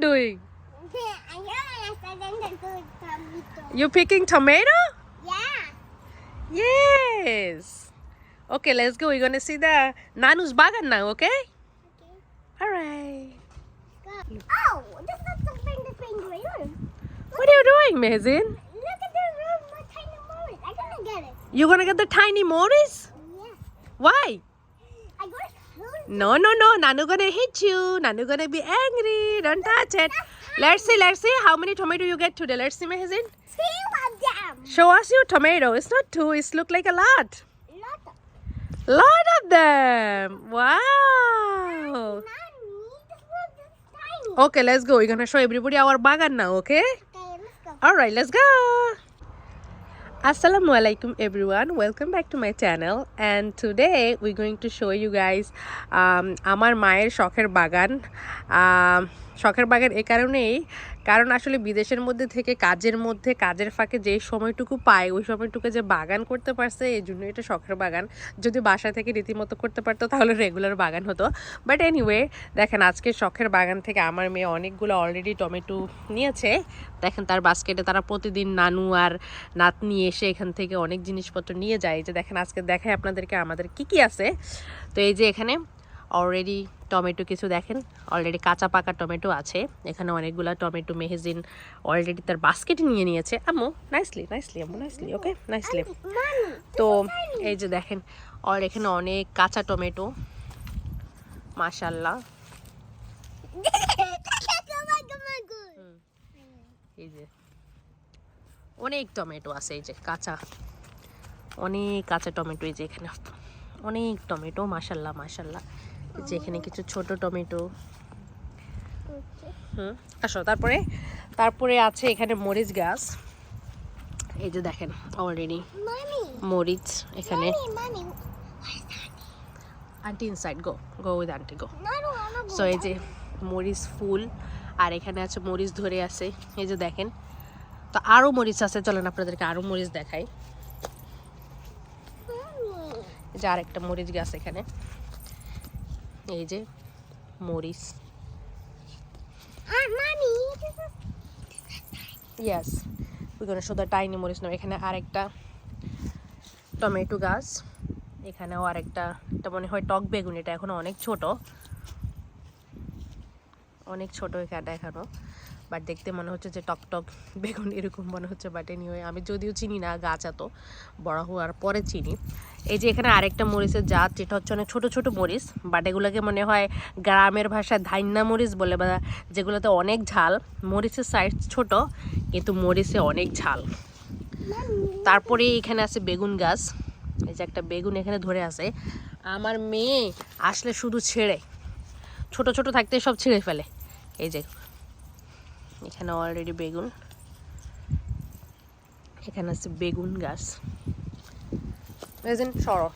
doing? I know I said I'm going to tomato. You picking tomato? Yeah. Yes. Okay, let's go. We're gonna see the Nanu's bagan now, okay? Okay. Alright. Oh, this is something the penguin. What are you doing, Mezin? Look at the room with tiny Morris. I'm gonna get it. You gonna get the tiny Morris? Yeah. Why? I got it. No, no, no. Nanu gonna hit you. Nanu gonna be angry. Don't touch it. Let's see, let's see how many tomato you get today. Let's see, Mezin. Two of them. Show us your tomato. It's not two. It's look like a lot. Lot Lot of them. Wow. Mommy, this was just tiny. Okay, let's go. We're gonna show everybody our bagan now, okay? Okay, let's go. Alright, let's go. Assalamu alaikum everyone. Welcome back to my channel and today we're going to show you guys um, আমার মায়ের শখের বাগান um, শখের বাগান এ কারণেই কারণ আসলে বিদেশের মধ্যে থেকে কাজের মধ্যে, কাজের ফাঁকে যে সময়টুকু পায়, ওই সময়টুকু যে বাগান করতে পারছে, এই জন্য এটা শখের বাগান। যদি বাসা থেকে রীতিমতো করতে পারতো, তাহলে রেগুলার বাগান হতো। বাট এনিওয়ে দেখেন আজকে শখের বাগান থেকে আমার মেয়ে অনেকগুলো অলরেডি টমেটো নিয়েছে। দেখেন তার বাস্কেটে তারা প্রতিদিন নানু আর নাতনি এসে এখান থেকে অনেক জিনিসপত্র নিয়ে যায়। যে দেখেন আজকে দেখায় আপনাদেরকে আমাদের কি কি আছে। তো এই যে এখানে অলরেডি টমেটো কিছু দেখেন। অলরেডি কাঁচা পাকা টমেটো আছে। এখানে অনেকগুলো টমেটো মেহেজিন অলরেডি তার বাস্কেটে নিয়ে নিয়েছে। আম্মু নাইসলি নাইসলি আম্মু নাইসলি ওকে নাইসলি তো এই যে দেখেন আর এখানে অনেক কাঁচা টমেটো। মাশাল্লাহ good. এই যে। অনেক টমেটো আছে এই যে কাঁচা। অনেক কাঁচা টমেটো এই যে এখানে। অনেক টমেটো মাশাল্লাহ মাশাল্লাহ যে এখানে কিছু ছোট টমেটো. হুম আসো তারপরে তারপরে আছে এখানে মরিচ গাছ। এই যে দেখেন অলরেডি মরিচ এখানে. Aunty inside go go with aunty go. So এই যে মরিচ ফুল আর এখানে আছে মরিচ ধরে আছে। এই যে দেখেন তো আরও মরিচ আছে চলেন আপনাদেরকে আরও মরিচ দেখাই। যে আরেকটা মরিচ গাছ এখানে। এই যে মরিচ। ইয়াস ওইখানে শুধু টাইনি মরিচ নয় এখানে আরেকটা টমেটো গাছ এখানেও আরেকটা এটা মনে হয় টক বেগুন এটা এখনও অনেক ছোট। অনেক ছোট এখানে এখনও বাট দেখতে মনে হচ্ছে যে টক টক বেগুন এরকম মনে হচ্ছে বাট এনিওয়ে আমি যদিও চিনি না গাছ এত বড় হওয়ার পরে চিনি। এই যে এখানে আরেকটা মরিচের জাত, যেটা হচ্ছে অনেক ছোটো ছোটো মরিচ বাট এগুলোকে মনে হয় গ্রামের ভাষায় ধান্যা মরিচ বলে বা যেগুলোতে অনেক ঝাল। মরিচের সাইজ ছোট, কিন্তু মরিচে অনেক ঝাল। তারপরে এখানে আছে বেগুন গাছ। এই যে একটা বেগুন এখানে ধরে আছে। আমার মেয়ে আসলে শুধু ছেড়ে, ছোট ছোট থাকতে সব ছিঁড়ে ফেলে। এই যে এখানে অলরেডি বেগুন। এখানে আছে বেগুন গাছ। সরো।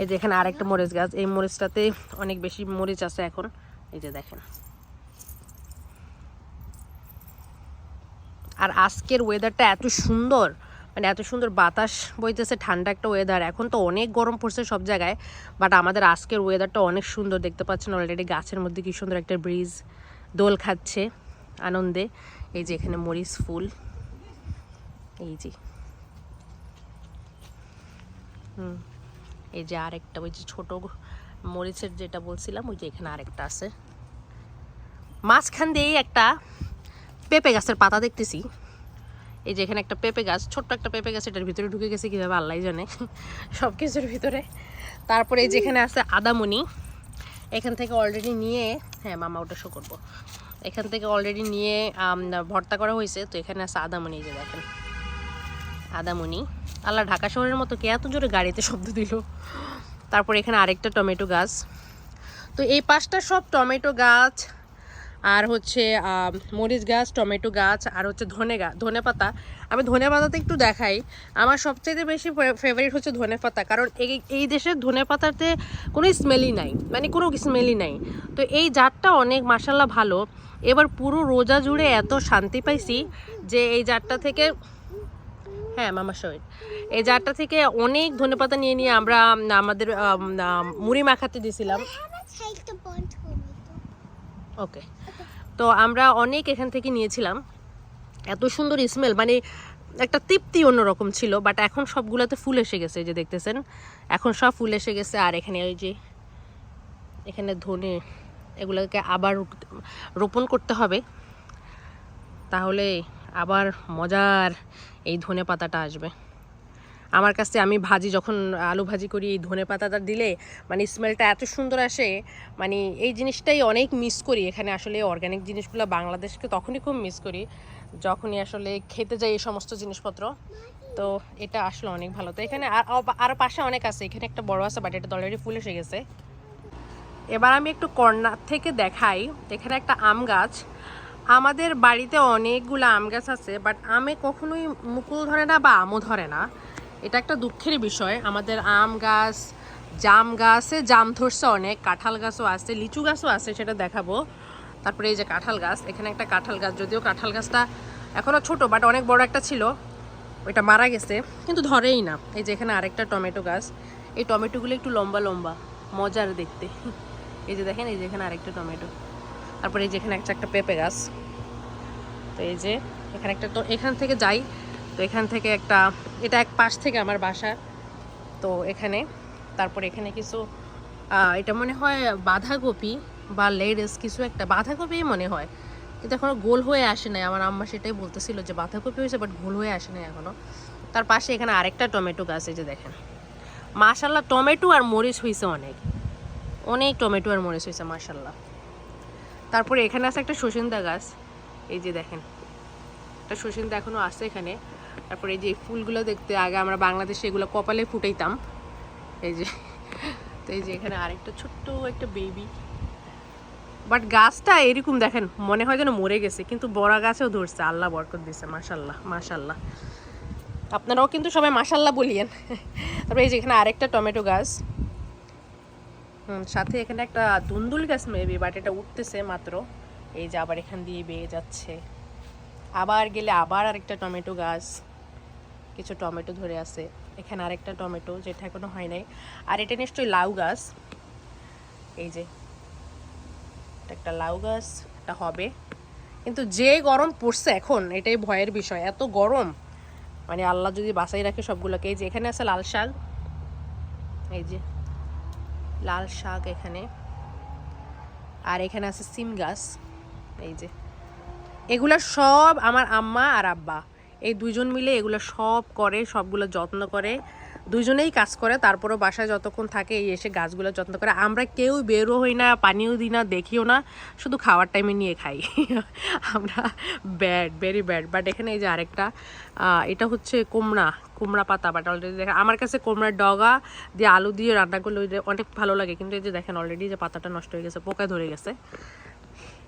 এই যে এখানে আরেকটা মরিচ গাছ। এই মরিচটাতে অনেক বেশি মরিচ আছে এখন। এই যে দেখেন। আর আজকের ওয়েদারটা এত সুন্দর। মানে এত সুন্দর বাতাস বইতেছে, ঠান্ডা একটা ওয়েদার এখন তো অনেক গরম পড়ছে সব জায়গায়। বাট আমাদের আজকের ওয়েদারটা অনেক সুন্দর। দেখতে পাচ্ছেন অলরেডি গাছের মধ্যে কি সুন্দর একটা ব্রিজ দোল খাচ্ছে। আনন্দে। এই যে এখানে মরিচ ফুল। এই যে। হুম। এই যে আরেকটা, ওই যে ছোট মরিচের যেটা বলছিলাম, ওই যে এখানে আরেকটা আছে। মাঝখান দিয়েই একটা পেঁপে গাছের পাতা দেখতেছি। এই যে এখানে একটা পেঁপে গাছ, ছোট্ট একটা পেঁপে গাছ, এটার ভিতরে ঢুকে গেছে কীভাবে আল্লাহ জানে। সব কিছুর ভিতরে। তারপরে এই যেখানে আছে আদামনি। এখান থেকে অলরেডি নিয়ে হ্যাঁ মামা ওটা শো করব। এখান থেকে অলরেডি নিয়ে ভর্তা করা হয়েছে। তো এখানে আছে আদামনি, এই যে দেখেন। আদামনি। আল্লাহ ঢাকা শহরের মতো কে এত জোরে গাড়িতে শব্দ দিল? তারপর এখানে আরেকটা টমেটো গাছ। তো এই পাঁচটা সব টমেটো গাছ আর হচ্ছে মরিচ গাছ টমেটো গাছ আর হচ্ছে ধনে গাছ ধনে পাতা। আমি ধনে পাতাতে একটু দেখাই। আমার সবচেয়ে বেশি ফেভারিট হচ্ছে ধনে পাতা কারণ এই এই দেশের ধনে পাতাতে কোনো স্মেলই নাই মানে কোনো স্মেলই নাই। তো এই জাতটা অনেক মাসাল্লাহ ভালো। এবার পুরো রোজা জুড়ে এত শান্তি পাইছি যে এই জাতটা থেকে হ্যাঁ মামা শহীদ। এই জারটা থেকে অনেক ধনেপাতা নিয়ে নিয়ে আমরা আমাদের আম, আম, মুড়ি মাখাতে দিয়েছিলাম. ওকে তো আমরা অনেক এখান থেকে নিয়েছিলাম। এত সুন্দর স্মেল মানে একটা তৃপ্তি অন্যরকম ছিল বাট এখন সবগুলোতে ফুল এসে গেছে যে দেখতেছেন। এখন সব ফুল এসে গেছে, আর এখানে ওই যে, এখানে ধনে, এগুলোকে আবার রোপণ করতে হবে। তাহলে আবার মজার এই ধনে পাতাটা আসবে। আমার কাছে আমি ভাজি যখন আলু ভাজি করি, এই ধনে পাতাটা দিলে মানে স্মেলটা এত সুন্দর আসে মানে এই জিনিসটাই অনেক মিস করি। এখানে আসলে অর্গানিক জিনিসগুলো বাংলাদেশকে তখনই খুব মিস করি, যখনই আসলে খেতে যাই এই সমস্ত জিনিসপত্র। তো এটা আসলে অনেক ভালো। তো এখানে আর পাশে অনেক আছে। এখানে একটা বড় আছে বাট এটা অলরেডি ফুল এসে গেছে। এবার আমি একটু কর্নার থেকে দেখাই। এখানে একটা আম গাছ। আমাদের বাড়িতে অনেকগুলো আম গাছ আছে বাট আমে কখনোই মুকুল ধরে না বা আমও ধরে না। এটা একটা দুঃখের বিষয়। আমাদের আম গাছ, জাম গাছে, জাম ধরছে অনেক, কাঁঠাল গাছও আছে, লিচু গাছও আছে, সেটা দেখাবো। তারপরে এই যে কাঁঠাল গাছ, এখানে একটা কাঁঠাল গাছ, যদিও কাঁঠাল গাছটা এখনও ছোট বাট অনেক বড় একটা ছিল। ওইটা মারা গেছে, কিন্তু ধরেই না। এই যে এখানে আরেকটা টমেটো গাছ, এই টমেটোগুলো একটু লম্বা লম্বা, মজার দেখতে। এই যে দেখেন, এই যে এখানে আরেকটা টমেটো। তারপরে এই যে এখানে একটা একটা পেঁপে গাছ। তো এই যে এখানে একটা, তো এখান থেকে যাই। তো এখান থেকে একটা, এটা এক পাশ থেকে আমার বাসা। তো এখানে, তারপর এখানে কিছু এটা মনে হয় বাঁধাকপি বা লেডেস কিছু একটা, বাঁধাকপিই মনে হয়। কিন্তু এখনও গোল হয়ে আসে নাই। আমার আম্মা সেটাই বলতেছিল যে বাঁধাকপি হয়েছে বাট গোল হয়ে আসে নাই এখনও তার পাশে এখানে আরেকটা টমেটো গাছ, এই যে দেখেন। মাশাল্লাহ টমেটো আর মরিচ হয়েছে অনেক। অনেক টমেটো আর মরিচ হয়েছে মাশাল্লাহ তারপরে এখানে আছে একটা সসিন্দা গাছ। এই যে দেখেন একটা সসিন্দা এখনও আছে এখানে। তারপরে এই যে ফুলগুলো দেখতে আগে আমরা বাংলাদেশে এগুলো কপালে ফুটাইতাম। এই যে, তো এই যে এখানে আরেকটা ছোট্ট একটা বেবি বাট গাছটা এরকম দেখেন, মনে হয় যেন মরে গেছে, কিন্তু বড়া গাছেও ধরছে, আল্লাহ বরকত দিছে মাশাল্লাহ মাশাল্লাহ আপনারাও কিন্তু সবাই মাশাল্লাহ বলিয়েন। তারপরে এই যে এখানে আরেকটা টমেটো গাছ। সাথে এখানে একটা দুন্দুল গাছ মেবি বাট এটা উঠতেছে মাত্র। এই যে আবার এখান দিয়ে বেয়ে যাচ্ছে। আবার গেলে আবার আরেকটা টমেটো গাছ, কিছু টমেটো ধরে আছে। এখানে আরেকটা টমেটো, যেটা এখনও হয় নাই। আর এটা নিশ্চয়ই লাউ গাছ। এই যে একটা লাউ গাছ, এটা হবে। কিন্তু যে গরম পড়ছে এখন, এটাই ভয়ের বিষয়। এত গরম। মানে আল্লাহ যদি বাঁচাই রাখে সবগুলোকে। এই যে, এখানে আছে লাল শাক। এই যে, লাল শাক এখানে। আর এখানে আছে সিম গাছ। এই যে এগুলো সব আমার আম্মা আর আব্বা। এই দুইজন মিলে এগুলো সব করে, সবগুলো যত্ন করে। দুজনেই কাজ করে, তারপরও বাসায় যতক্ষণ থাকে এই এসে গাছগুলো যত্ন করে। আমরা কেউ বেরো হই না, পানিও দিই না, দেখিও না, শুধু খাওয়ার টাইমে নিয়ে খাই। আমরা ব্যাড ভেরি ব্যাড বাট এখানে এই যে আরেকটা এটা হচ্ছে কুমড়া কুমড়া পাতা। বাট অলরেডি দেখেন, আমার কাছে কুমড়ার ডগা দিয়ে আলু দিয়ে রান্না করলে ওই অনেক ভালো লাগে। কিন্তু এই যে দেখেন অলরেডি যে পাতাটা নষ্ট হয়ে গেছে, পোকা ধরে গেছে।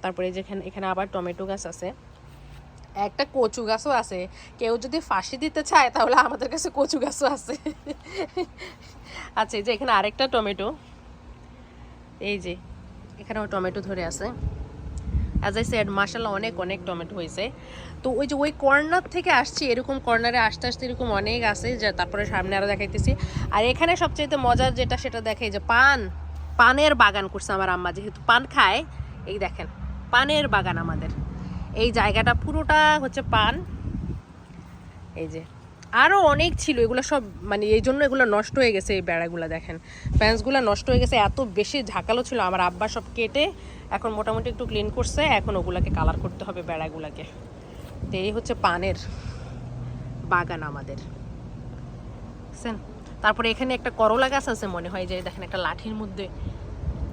তারপরে যেখানে এখানে আবার টমেটো গাছ আছে। একটা কচু গাছও আছে। কেউ যদি ফাঁসি দিতে চায়, তাহলে আমাদের কাছে কচু গাছও আছে। আচ্ছা এই যে এখানে আরেকটা টমেটো। এই যে, এখানেও টমেটো ধরে আছে। অ্যাজ আই সেড মাসাল্লাহ অনেক অনেক টমেটো হয়েছে। তো ওই যে ওই কর্নার থেকে আসছি, এরকম কর্নারে আসতে আসতে এরকম অনেক আছে। যে, তারপরে সামনে আরও দেখাইতেছি। আর এখানে সবচেয়ে মজার যেটা, সেটা দেখে যে পান। পানের বাগান করছে আমার আম্মা, যেহেতু পান খায়। এই দেখেন পানের বাগান আমাদের। এই জায়গাটা পুরোটা হচ্ছে পান। এই যে আরও অনেক ছিল, এগুলো সব মানে এই জন্য এগুলো নষ্ট হয়ে গেছে এই বেড়াগুলো দেখেন। ফ্যান্সগুলো নষ্ট হয়ে গেছে, এত বেশি ঝাঁকালো ছিল, আমার আব্বা সব কেটে এখন মোটামুটি একটু ক্লিন করছে, এখন ওগুলাকে কালার করতে হবে বেড়াগুলোকে। তো এই হচ্ছে পানের বাগান আমাদের। বুঝছেন? তারপরে এখানে একটা করলা গাছ আছে মনে হয়, যে দেখেন একটা লাঠির মধ্যে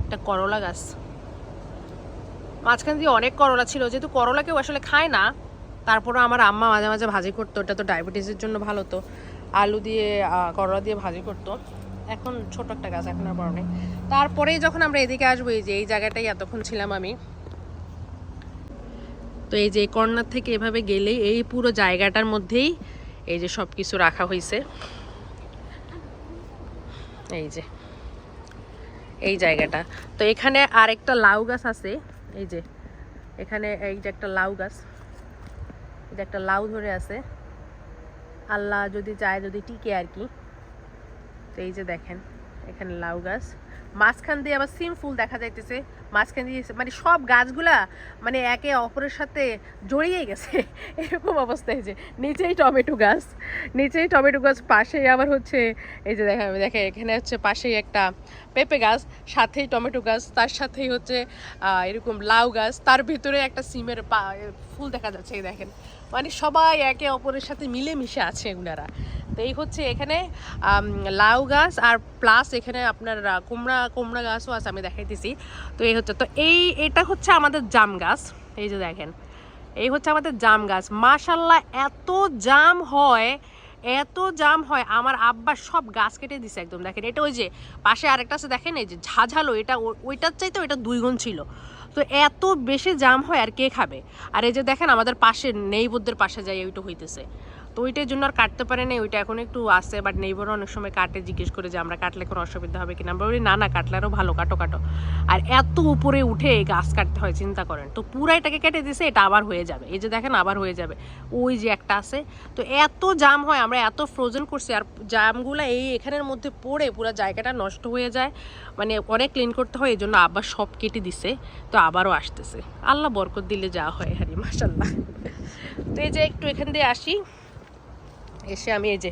একটা করলা গাছ। মাঝখান দিয়ে অনেক করলা ছিল, যেহেতু করলা কেউ আসলে খায় না তারপরে আমার আম্মা মাঝে মাঝে ভাজি করতো, ওটা তো ডায়াবেটিসের জন্য ভালো তো, আলু দিয়ে করলা দিয়ে ভাজি করতো। এখন ছোট একটা গাছ, এখন আর বড় নেই। তারপরেই যখন আমরা এদিকে আসব, এই যে এই জায়গাটাই এতক্ষণ ছিলাম আমি। তো এই যে কর্নার থেকে এভাবে গেলেই এই পুরো জায়গাটার মধ্যেই এই যে সব কিছু রাখা হয়েছে এই যে, এই জায়গাটা। তো এখানে আরেকটা লাউ গাছ আছে এই যে, এখানে এই যে একটা লাউ গাছ, এই যে একটা লাউ ধরে আছে। আল্লাহ যদি চায়, যদি টিকে আর কি। তো এই যে দেখেন, এখানে লাউ গাছ। মাঝখান দিয়ে আবার সিম ফুল দেখা যাইতেছে, মাঝখান দিয়ে মানে সব গাছগুলা মানে একে অপরের সাথে জড়িয়ে গেছে। এরকম অবস্থা হয়েছে নিচেই টমেটো গাছ, নিচেই টমেটো গাছ, পাশেই আবার হচ্ছে, এই যে দেখা দেখে এখানে হচ্ছে পাশেই একটা পেঁপে গাছ, সাথেই টমেটো গাছ, তার সাথেই হচ্ছে এরকম লাউ গাছ, তার ভিতরে একটা সিমের পা- ফুল দেখা যাচ্ছে, এই দেখেন। মানে সবাই একে অপরের সাথে মিলেমিশে আছে এগুলারা তো এই হচ্ছে এখানে লাউ গাছ আর প্লাস এখানে আপনার কুমড়া কুমড়া গাছও আছে আমি দেখাইতেছি। তো এই হচ্ছে, তো এই, এটা হচ্ছে আমাদের জাম গাছ। এই যে দেখেন, এই হচ্ছে আমাদের জাম গাছ। মাশাল্লাহ এত জাম হয়, এত জাম হয়, আমার আব্বা সব গাছ কেটে দিছে একদম। দেখেন, এটা ওই যে পাশে আরেকটা আছে, দেখেন, এই যে ঝাঝালো, এটা ওইটার চাইতে ওইটা দুই গুণ ছিল। তো এত বেশি জাম হয় আর কে খাবে? আর এই যে দেখেন, আমাদের পাশে নেইবরদের পাশে যাই, ওইটা হইতেছে। তো ওইটার জন্য আর কাটতে পারে না ওইটা এখন একটু আসে বাট নেইবরও অনেক সময় কাটে, জিজ্ঞেস করে যে আমরা কাটলে কোনো অসুবিধা হবে কিনা? আমরা বলি, না না, কাটলে আরও ভালো, কাটো কাটো। আর এত উপরে উঠে গাছ কাটতে হয়, চিন্তা করেন। তো পুরো এটাকে কেটে দিছে, এটা আবার হয়ে যাবে। এই যে দেখেন, আবার হয়ে যাবে। ওই যে একটা আছে। তো এত জাম হয়, আমরা এত ফ্রোজেন করছি, আর জামগুলো এই এখানের মধ্যে পড়ে পুরো জায়গাটা নষ্ট হয়ে যায়। মানে অনেক ক্লিন করতে হয় এই জন্য আবার সব কেটে দিছে, তো আবারও আসতেছে। আল্লাহ বরকত দিলে যা হয়, হারি মাসাল্লাহ তো এই যে একটু এখান দিয়ে আসি। এসে আমি এই যে,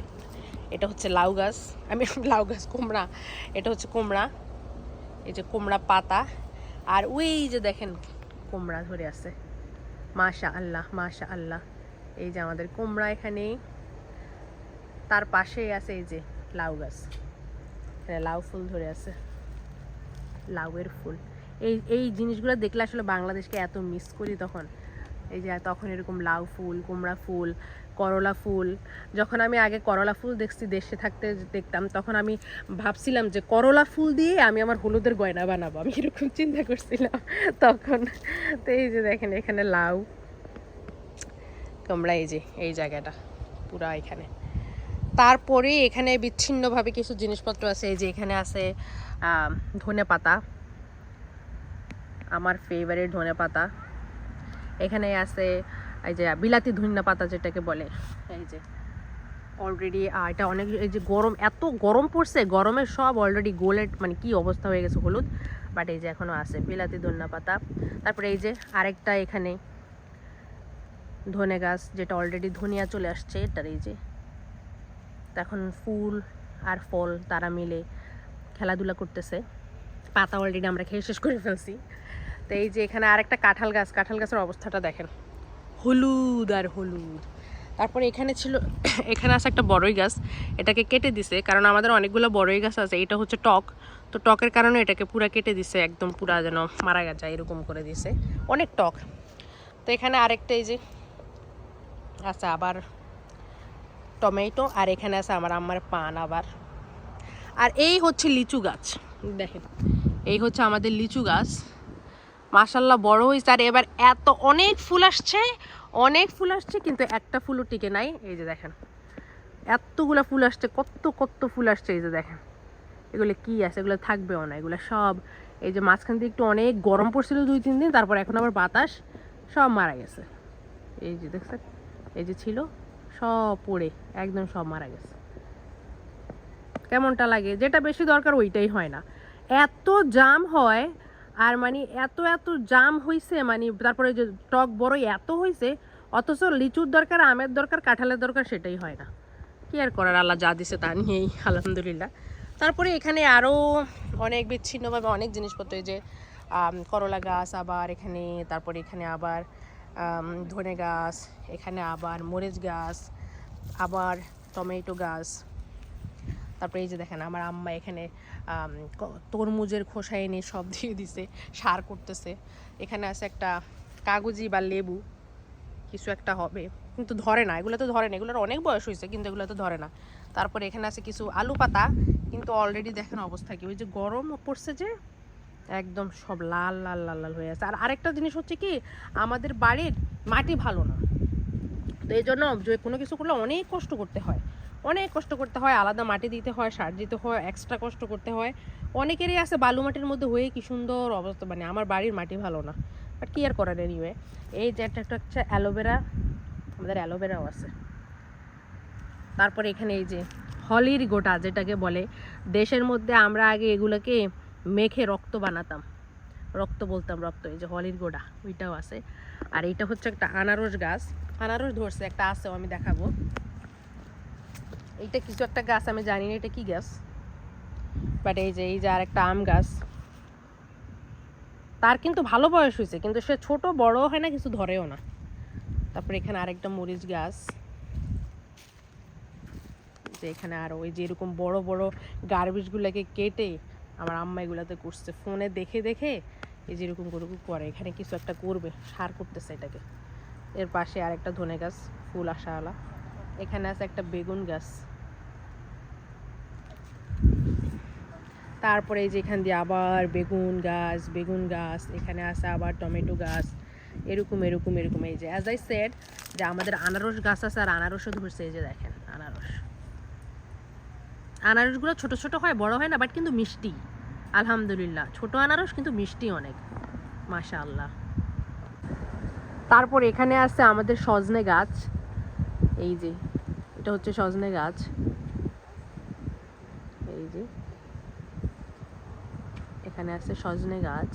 এটা হচ্ছে লাউ গাছ। আমি লাউ গাছ, কুমড়া। এটা হচ্ছে কুমড়া। এই যে কুমড়া পাতা। আর ওই যে দেখেন, কুমড়া ধরে আছে। মাশা আল্লাহ মাশা আল্লাহ এই যে আমাদের কুমড়া এখানে তার পাশেই আছে এই যে লাউ গাছ। এখানে লাউ ফুল ধরে আছে। লাউয়ের ফুল। এই এই জিনিসগুলো দেখলে আসলে বাংলাদেশকে এত মিস করি তখন। এই যে তখন এরকম লাউ ফুল, কুমড়া ফুল করলা ফুল। যখন আমি আগে করলা ফুল দেখছি, দেশে থাকতে দেখতাম, তখন আমি ভাবছিলাম যে করলা ফুল দিয়ে আমি আমার হলুদের গয়না বানাবো। আমি এরকম চিন্তা করছিলাম তখন। তো এই যে দেখেন, এখানে লাউ। তোমরা এই যে, এই জায়গাটা, পুরা এখানে। তারপরে এখানে বিচ্ছিন্নভাবে কিছু জিনিসপত্র আছে। এই যে এখানে আছে ধনে পাতা। আমার ফেভারিট ধনে পাতা। এখানে আছে এই যে বিলাতি ধনিয়া পাতা যেটাকে বলে, এই যে অলরেডি এটা অনেক, এই যে গরম, এত গরম পড়ছে, গরমে সব অলরেডি গোলেট মানে কি অবস্থা হয়ে গেছে হলুদ বাট এই যে এখনও আছে বিলাতি ধনিয়া পাতা। তারপরে এই যে আরেকটা এখানে ধনে গাছ, যেটা অলরেডি ধনিয়া চলে আসছে, এটার এই যে এখন ফুল আর ফল তারা মিলে খেলাধুলা করতেছে। পাতা অলরেডি আমরা খেয়ে শেষ করে ফেলছি। তো এই যে এখানে আরেকটা কাঁঠাল গাছ, কাঁঠাল গাছের অবস্থাটা দেখেন। হলুদ আর হলুদ। তারপরে এখানে ছিল, এখানে আছে একটা বড়ই গাছ। এটাকে কেটে দিছে, কারণ আমাদের অনেকগুলো বড়ই গাছ আছে। এটা হচ্ছে টক। তো টকের কারণে এটাকে পুরা কেটে দিছে, একদম পুরা যেন মারা যায় এরকম করে দিছে। অনেক টক। তো এখানে আরেকটা এই যে আছে আবার টমেটো, আর এখানে আছে আমার আমার পান আবার। আর এই হচ্ছে লিচু গাছ। দেখেন, এই হচ্ছে আমাদের লিচু গাছ। মাশাল্লাহ বড় হয়েছে। আর এবার এত অনেক ফুল আসছে, অনেক ফুল আসছে, কিন্তু একটা ফুলও টিকে নাই। এই যে দেখেন, এতগুলা ফুল আসছে, কত কত ফুল আসছে, এই যে দেখেন। এগুলো কি আছে? এগুলো থাকবেও না, এগুলো সব, এই যে মাঝখান দিয়ে একটু অনেক গরম পড়ছিল দুই, তিন দিন, তারপর এখন আবার বাতাস, সব মারা গেছে। এই যে দেখছেন, এই যে ছিল, সব পড়ে, একদম সব মারা গেছে। কেমনটা লাগে? যেটা বেশি দরকার ওইটাই হয় না। এত জাম হয় আর মানে এত এত জাম হইছে মানে তারপরে যে টক বড়ই এত হইছে, অথচ লিচুর দরকার, আমের দরকার, কাঁঠালের দরকার সেটাই হয় না। কি আর করার, আল্লাহ যা দিছে তা নিয়েই, আলহামদুলিল্লাহ। তারপরে এখানে আরও অনেক বিচ্ছিন্নভাবে অনেক জিনিসপত্র যে করলা গাছ আবার এখানে, তারপরে এখানে আবার ধনে গাছ, এখানে আবার মরিচ গাছ, আবার টমেটো গাছ। তারপরে এই যে দেখেন, আমার আম্মা এখানে তরমুজের খোসা এনে সব দিয়ে দিছে, সার করতেছে। এখানে আছে একটা কাগজি বা লেবু, কিছু একটা হবে। কিন্তু ধরে না, এগুলো তো ধরে না, এগুলোর অনেক বয়স হয়েছে, কিন্তু এগুলো তো ধরে না। তারপরে এখানে আছে কিছু আলু পাতা, কিন্তু অলরেডি দেখেন অবস্থা কি, ওই যে গরম পড়ছে যে, একদম সব লাল লাল লাল লাল হয়ে আছে। আর আরেকটা জিনিস হচ্ছে কি, আমাদের বাড়ির মাটি ভালো না। তো এই জন্য কোনো কিছু করলে অনেক কষ্ট করতে হয়। অনেক কষ্ট করতে হয়, আলাদা মাটি দিতে হয়, সার দিতে হয় এক্সট্রা কষ্ট করতে হয়। অনেকেরই আছে বালু মাটির মধ্যে হয়ে কি সুন্দর অবস্থা মানে আমার বাড়ির মাটি ভালো না বাট কি আর করার এনিওয়ে এই যে একটা একটা হচ্ছে অ্যালোভেরা, আমাদের অ্যালোভেরাও আছে। তারপরে এখানে এই যে হলির গোটা, যেটাকে বলে, দেশের মধ্যে আমরা আগে এগুলোকে মেখে রক্ত বানাতাম। রক্ত বলতাম, রক্ত, এই যে হলির গোড়া ওইটাও আছে। আর এইটা হচ্ছে একটা আনারস গাছ, আনারস ধরছে, একটা আছে, আমি দেখাবো। এইটা কিছু একটা গাছ, আমি জানি না এটা কি গাছ। বাট এই যে এই যে আর একটা আম গাছ। তার কিন্তু ভালো বয়স হয়েছে, কিন্তু সে ছোট, বড় হয় না, কিছু ধরেও না। তারপরে এখানে আরেকটা মরিচ গাছ। যে এখানে আর, ওই যে এরকম বড় বড় গার্বেজগুলোকে কেটে আমার আম্মা এগুলাতে করছে। ফোনে দেখে দেখে এই যে এরকম করে করে, এখানে কিছু একটা করবে, সার করতেছে এটাকে। এর পাশে আরেকটা ধনে গাছ, ফুল আসাওয়ালা এখানে আছে একটা বেগুন গাছ। তারপরে এই যে এখান দিয়ে আবার বেগুন গাছ বেগুন গাছ, এখানে আছে আবার টমেটো গাছ, এরকম এরকম এরকম। এই যে অ্যাজ আই সেড যে আমাদের আনারস গাছ আছে আর আনারসও ধরছে, এই যে দেখেন, আনারস। আনারসগুলো ছোট ছোট হয়, বড় হয় না বাট কিন্তু মিষ্টি। আলহামদুলিল্লাহ, ছোট আনারস কিন্তু মিষ্টি অনেক মাশা আল্লাহ তারপর এখানে আছে আমাদের সজনে গাছ। এই যে, এটা হচ্ছে সজনে গাছ। এই যে, এখানে আছে সজনে গাছ।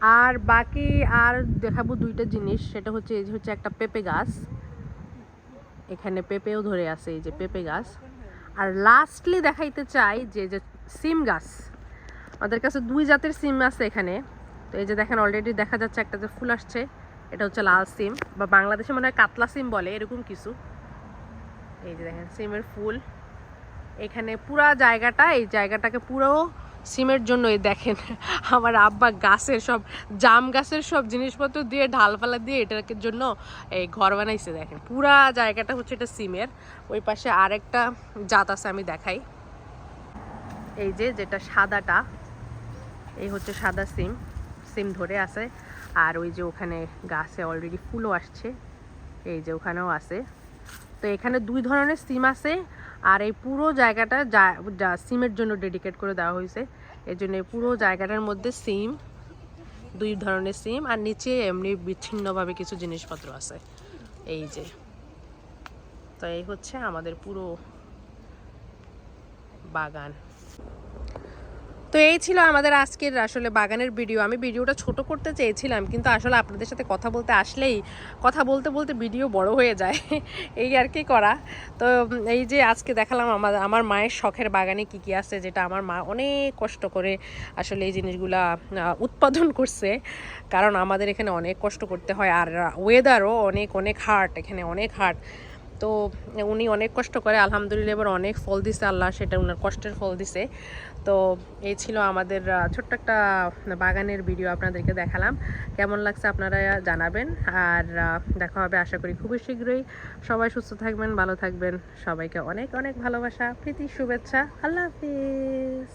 আর বাকি আর দেখাবো দুইটা জিনিস, সেটা হচ্ছে এই যে হচ্ছে একটা পেঁপে গাছ। এখানে পেঁপেও ধরে আছে এই যে পেঁপে গাছ। আর লাস্টলি দেখাইতে চাই যে যে সিম গাছ। আমাদের কাছে দুই জাতের সিম আছে এখানে। তো এই যে দেখেন অলরেডি দেখা যাচ্ছে একটা যে ফুল আসছে। এটা হচ্ছে লাল সিম, বা বাংলাদেশে মনে হয় কাতলা সিম বলে, এরকম কিছু। এই যে দেখেন, সিমের ফুল। এখানে পুরা জায়গাটা, এই জায়গাটাকে পুরো সিমের জন্য এই দেখেন। আমার আব্বা গাছের সব, জাম গাছের সব জিনিসপত্র দিয়ে ঢালপালা দিয়ে এটার জন্য এই ঘর বানাইছে, দেখেন। পুরা জায়গাটা হচ্ছে এটা সিমের। ওই পাশে আরেকটা জাত আছে, আমি দেখাই। এই যে যেটা সাদাটা, এই হচ্ছে সাদা সিম। সিম ধরে আছে। আর ওই যে ওখানে গাছে অলরেডি ফুলও আসছে, এই যে ওখানেও আছে। তো এখানে দুই ধরনের সিম আছে, আর এই পুরো জায়গাটা যা সিমের জন্য ডেডিকেট করে দেওয়া হয়েছে। এই জন্য পুরো জায়গাটার মধ্যে সিম, দুই ধরনের সিম, আর নিচে এমনি বিচ্ছিন্নভাবে কিছু জিনিসপত্র আছে। এই যে। তো এই হচ্ছে আমাদের পুরো বাগান। তো এই ছিল আমাদের আজকের আসলে বাগানের ভিডিও। আমি ভিডিওটা ছোট করতে চেয়েছিলাম, কিন্তু আসলে আপনাদের সাথে কথা বলতে আসলেই, কথা বলতে বলতে ভিডিও বড় হয়ে যায়। এই আর কি করা। তো এই যে আজকে দেখালাম আমার আমার মায়ের শখের বাগানে কি কি আছে, যেটা আমার মা অনেক কষ্ট করে আসলে এই জিনিসগুলা উৎপাদন করছে। কারণ আমাদের এখানে অনেক কষ্ট করতে হয়, আর ওয়েদারও অনেক অনেক হার্ট এখানে অনেক হার্ট তো উনি অনেক কষ্ট করে, আলহামদুলিল্লাহ এবার অনেক ফল দিছে, আল্লাহ সেটা উনার কষ্টের ফল দিছে। তো এই ছিল আমাদের ছোট্ট একটা বাগানের ভিডিও আপনাদেরকে দেখালাম। কেমন লাগছে আপনারা জানাবেন। আর দেখা হবে আশা করি খুবই শীঘ্রই। সবাই সুস্থ থাকবেন, ভালো থাকবেন। সবাইকে অনেক অনেক ভালোবাসা, প্রীতি, শুভেচ্ছা। আল্লাহ হাফিজ।